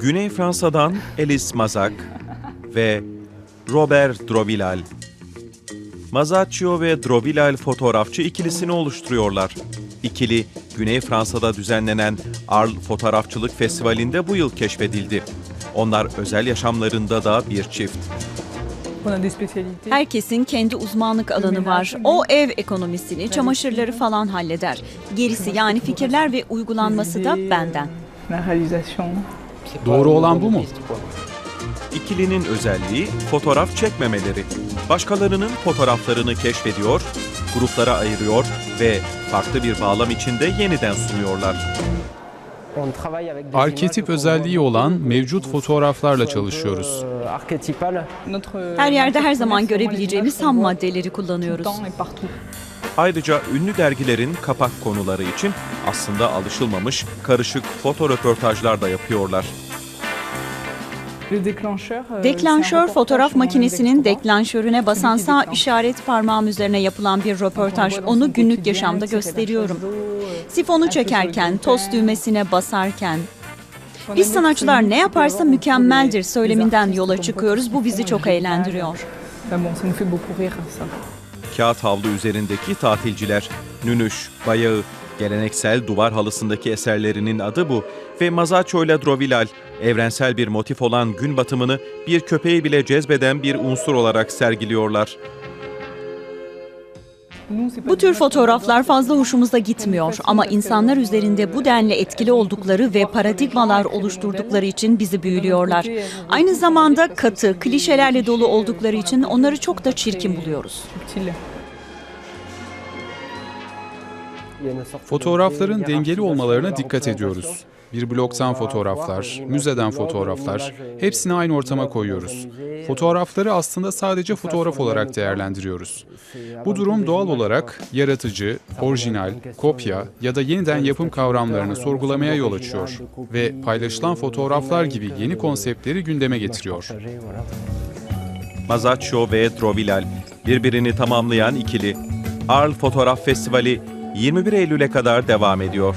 Güney Fransa'dan Elis Mazak ve Robert Drobilal. Mazaccio ve Drobilal fotoğrafçı ikilisini oluşturuyorlar. İkili, Güney Fransa'da düzenlenen Arles Fotoğrafçılık Festivali'nde bu yıl keşfedildi. Onlar özel yaşamlarında da bir çift. Herkesin kendi uzmanlık alanı var. O ev ekonomisini, çamaşırları falan halleder. Gerisi yani fikirler ve uygulanması da benden. Doğru olan bu mu? İkilinin özelliği fotoğraf çekmemeleri. Başkalarının fotoğraflarını keşfediyor, gruplara ayırıyor ve farklı bir bağlam içinde yeniden sunuyorlar. Arketip özelliği olan mevcut fotoğraflarla çalışıyoruz. Notre, Her yerde her zaman görebileceğimiz ham maddeleri kullanıyoruz. Ayrıca ünlü dergilerin kapak konuları için aslında alışılmamış karışık foto röportajlar da yapıyorlar. Euh, Deklanşör reportage fotoğraf makinesinin deklanşörüne basan sağ işaret parmağım üzerine yapılan bir röportaj. Onu günlük yaşamda gösteriyorum. euh, Sifonu çekerken, tost düğmesine basarken. Biz sanatçılar ne yaparsa mükemmeldir söyleminden yola çıkıyoruz. Bu bizi çok eğlendiriyor. Kağıt havlu üzerindeki tatilciler, nünüş, bayağı, geleneksel duvar halısındaki eserlerinin adı bu ve Mazaccio ile Drovilal, evrensel bir motif olan gün batımını bir köpeği bile cezbeden bir unsur olarak sergiliyorlar. Bu tür fotoğraflar fazla hoşumuza gitmiyor ama insanlar üzerinde bu denli etkili oldukları ve paradigmalar oluşturdukları için bizi büyülüyorlar. Aynı zamanda katı, klişelerle dolu oldukları için onları çok da çirkin buluyoruz. Fotoğrafların dengeli olmalarına dikkat ediyoruz. Bir bloktan fotoğraflar, müzeden fotoğraflar, hepsini aynı ortama koyuyoruz. Fotoğrafları aslında sadece fotoğraf olarak değerlendiriyoruz. Bu durum doğal olarak yaratıcı, orijinal, kopya ya da yeniden yapım kavramlarını sorgulamaya yol açıyor ve paylaşılan fotoğraflar gibi yeni konseptleri gündeme getiriyor. Mazaccio ve Drovilal, birbirini tamamlayan ikili. Arles Fotoğraf Festivali 21 Eylül'e kadar devam ediyor.